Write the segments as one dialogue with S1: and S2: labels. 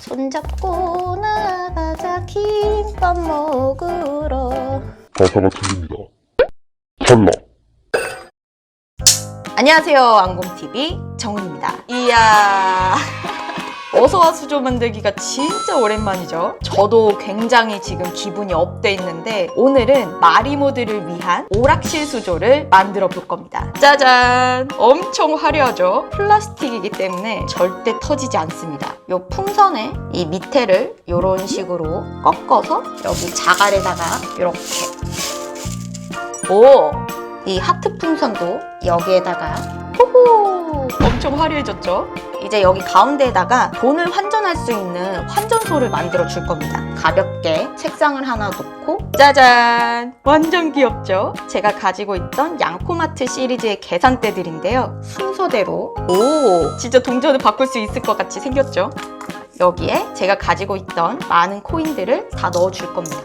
S1: 손잡고 나가자 김밥 먹으러
S2: 틀립니다. 탈락.
S1: 안녕하세요 안곰TV 정은입니다 이야 어서와 수조 만들기가 진짜 오랜만이죠 저도 굉장히 지금 기분이 업돼 있는데 오늘은 마리모드를 위한 오락실 수조를 만들어 볼 겁니다 짜잔 엄청 화려하죠 플라스틱이기 때문에 절대 터지지 않습니다 요 풍선의 이 밑에를 이런 식으로 꺾어서 여기 자갈에다가 이렇게 오! 이 하트 풍선도 여기에다가 호호! 엄청 화려해졌죠? 이제 여기 가운데에다가 돈을 환전할 수 있는 환전소를 만들어 줄 겁니다. 가볍게 책상을 하나 놓고 짜잔! 완전 귀엽죠? 제가 가지고 있던 양코마트 시리즈의 계산대들인데요. 순서대로 오! 진짜 동전을 바꿀 수 있을 것 같이 생겼죠? 여기에 제가 가지고 있던 많은 코인들을 다 넣어 줄 겁니다.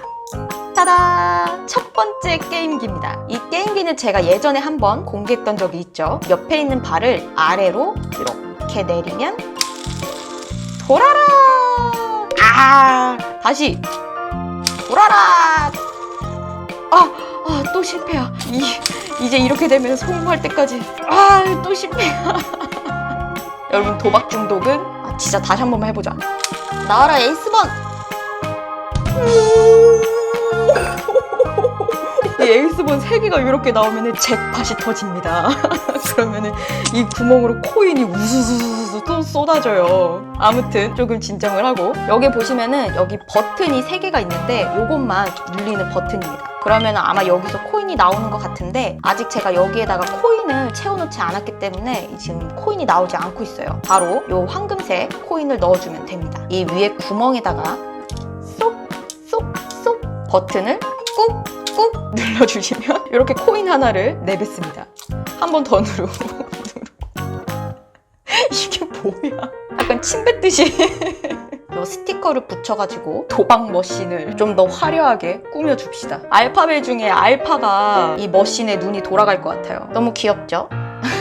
S1: 따다! 첫 번째 게임기입니다. 이 게임기는 제가 예전에 한번 공개했던 적이 있죠. 옆에 있는 발을 아래로 이렇게 내리면 돌아라! 아! 다시 돌아라! 아! 아, 또 실패야. 이, 이제 이렇게 되면 성공할 때까지. 아, 또 실패야. 여러분, 도박 중독은 아, 진짜 다시 한 번만 해보자. 나와라, 에이스번! 이 에이스본 3개가 이렇게 나오면 잭팟이 터집니다. 그러면은 이 구멍으로 코인이 우수수수 또 쏟아져요. 아무튼 조금 진정을 하고 여기 보시면은 여기 버튼이 3개가 있는데 요것만 눌리는 버튼입니다. 그러면 아마 여기서 코인이 나오는 것 같은데 아직 제가 여기에다가 코인을 채워놓지 않았기 때문에 지금 코인이 나오지 않고 있어요. 바로 요 황금색 코인을 넣어주면 됩니다. 이 위에 구멍에다가 쏙, 쏙, 쏙 버튼을 꾹, 꾹 눌러주시면 이렇게 코인 하나를 내뱉습니다. 한 번 더 누르고 이게 뭐야? 약간 침 뱉듯이 요 스티커를 붙여가지고 도박 머신을 좀 더 화려하게 꾸며줍시다. 알파벳 중에 알파가 이 머신에 눈이 돌아갈 것 같아요. 너무 귀엽죠?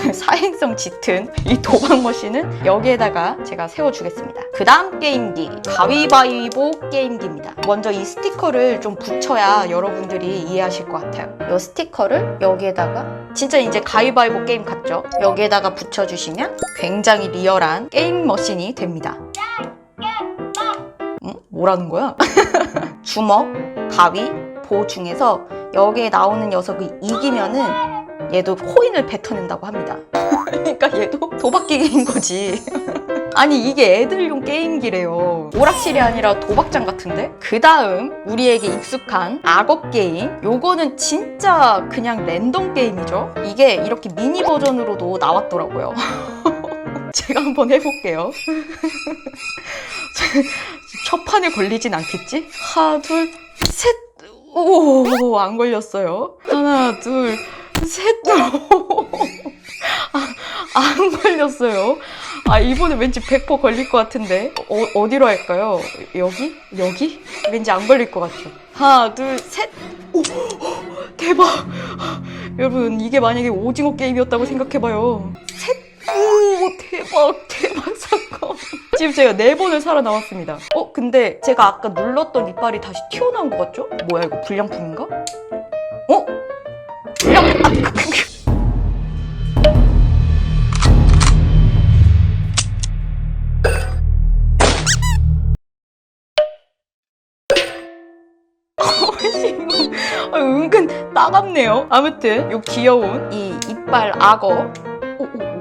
S1: 사행성 짙은 이 도박 머신은 여기에다가 제가 세워주겠습니다. 그 다음 게임기 가위바위보 게임기입니다. 먼저 이 스티커를 좀 붙여야 여러분들이 이해하실 것 같아요. 이 스티커를 여기에다가 진짜 이제 가위바위보 게임 같죠? 여기에다가 붙여주시면 굉장히 리얼한 게임 머신이 됩니다. 응? 뭐라는 거야? 주먹, 가위, 보 중에서 여기에 나오는 녀석이 이기면은 얘도 코인을 뱉어낸다고 합니다. 그러니까 얘도 도박 기계인 거지. 아니 이게 애들용 게임기래요. 오락실이 아니라 도박장 같은데? 그 다음 우리에게 익숙한 악업 게임. 요거는 진짜 그냥 랜덤 게임이죠. 이게 이렇게 미니 버전으로도 나왔더라고요. 제가 한번 해볼게요. 첫 판에 걸리진 않겠지? 하나, 둘, 셋. 오, 안 걸렸어요. 하나, 둘, 셋. 아, 안 걸렸어요. 아, 이번에 왠지 100% 걸릴 것 같은데. 어, 어디로 할까요? 여기? 여기? 왠지 안 걸릴 것 같죠? 하나, 둘, 셋. 오, 대박. 여러분, 이게 만약에 오징어 게임이었다고 생각해봐요. 셋. 오, 대박, 대박 사건. 지금 제가 네 번을 살아나왔습니다. 어, 근데 제가 아까 눌렀던 이빨이 다시 튀어나온 것 같죠? 뭐야, 이거 불량품인가? 어? 은근 따갑네요. 아무튼 요 귀여운 이 이빨 악어.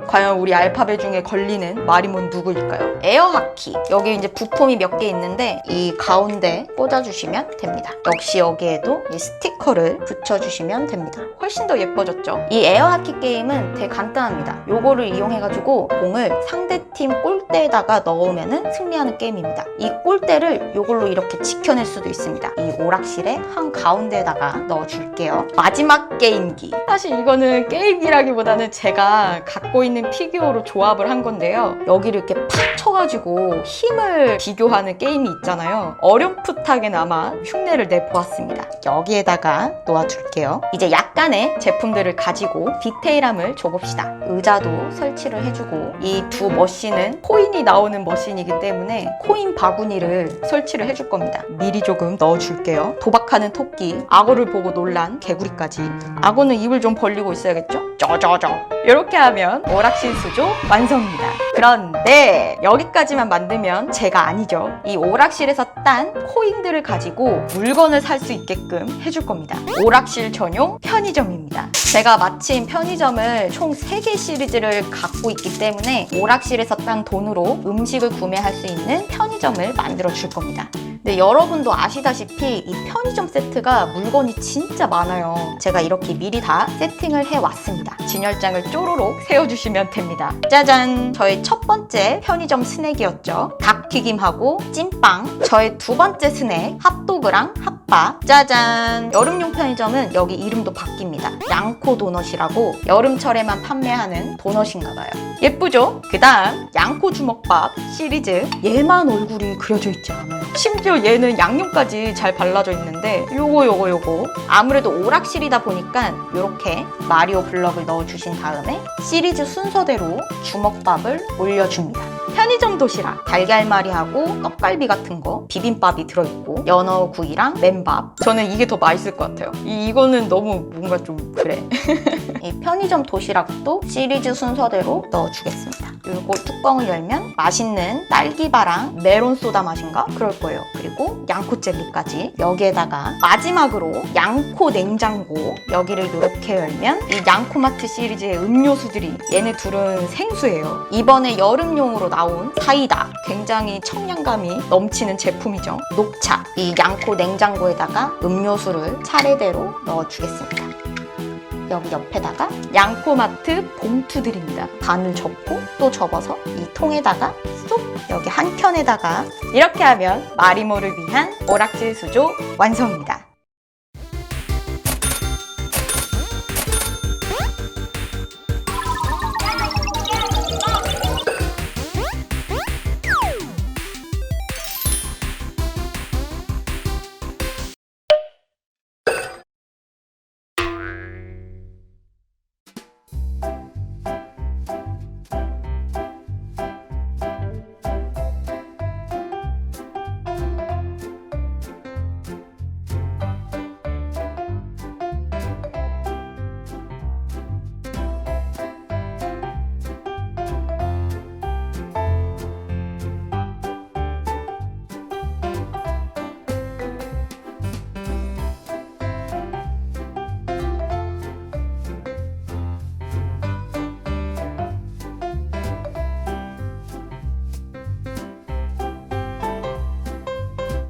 S1: 과연 우리 알파벳 중에 걸리는 마리몬 누구일까요? 에어하키 여기 이제 부품이 몇 개 있는데 이 가운데 꽂아주시면 됩니다. 역시 여기에도 이 스티커를 붙여주시면 됩니다. 훨씬 더 예뻐졌죠? 이 에어하키 게임은 되게 간단합니다. 요거를 이용해가지고 공을 상대팀 골대에다가 넣으면 승리하는 게임입니다. 이 골대를 요걸로 이렇게 지켜낼 수도 있습니다. 이 오락실의 한 가운데에다가 넣어줄게요. 마지막 게임기. 사실 이거는 게임기라기보다는 제가 갖고 있는 있는 피규어로 조합을 한 건데요. 여기를 이렇게 팍 쳐가지고 힘을 비교하는 게임이 있잖아요. 어렴풋하게나마 흉내를 내보았습니다. 여기에다가 놓아줄게요. 이제 약간의 제품들을 가지고 디테일함을 줘봅시다. 의자도 설치를 해주고 이 두 머신은 코인이 나오는 머신이기 때문에 코인 바구니를 설치를 해줄 겁니다. 미리 조금 넣어줄게요. 도박하는 토끼, 악어를 보고 놀란 개구리까지. 악어는 입을 좀 벌리고 있어야겠죠? 쩌쩌쩌. 이렇게 하면 오락실 수조 완성입니다. 그런데 여기까지만 만들면 제가 아니죠. 이 오락실에서 딴 코인들을 가지고 물건을 살 수 있게끔 해줄 겁니다. 오락실 전용 편의점입니다. 제가 마침 편의점을 총 3개 시리즈를 갖고 있기 때문에 오락실에서 딴 돈으로 음식을 구매할 수 있는 편의점을 만들어 줄 겁니다. 근데 여러분도 아시다시피 이 편의점 세트가 물건이 진짜 많아요. 제가 이렇게 미리 다 세팅을 해왔습니다. 진열장을 쪼로록 세워주시면 됩니다. 짜잔! 저의 첫 번째 편의점 스낵이었죠. 닭튀김하고 찐빵. 저의 두 번째 스낵, 핫도그랑 핫바. 짜잔! 여름용 편의점은 여기 이름도 바뀝니다. 양코 도넛이라고 여름철에만 판매하는 도넛인가 봐요. 예쁘죠? 그 다음 양코 주먹밥 시리즈. 얘만 얼굴이 그려져 있지 않아요. 심지어 얘는 양념까지 잘 발라져 있는데 요거 요거 요거 아무래도 오락실이다 보니까 이렇게 마리오 블럭을 넣어주신 다음에 시리즈 순서대로 주먹밥을 올려줍니다. 편의점 도시락 달걀말이하고 떡갈비 같은 거 비빔밥이 들어있고 연어 구이랑 맨밥. 저는 이게 더 맛있을 것 같아요. 이, 이거는 너무 뭔가 좀 그래. 이 편의점 도시락도 시리즈 순서대로 넣어주겠습니다 그리고 뚜껑을 열면 맛있는 딸기바랑 메론 소다 맛인가? 그럴 거예요. 그리고 양코 젤리까지 여기에다가 마지막으로 양코 냉장고 여기를 이렇게 열면 이 양코마트 시리즈의 음료수들이 얘네 둘은 생수예요. 이번에 여름용으로 나온 사이다. 굉장히 청량감이 넘치는 제품이죠. 녹차. 이 양코 냉장고에다가 음료수를 차례대로 넣어주겠습니다 여기 옆에다가 양코마트 봉투들입니다. 반을 접고 또 접어서 이 통에다가 쏙 여기 한 켠에다가 이렇게 하면 마리모를 위한 오락실 수조 완성입니다.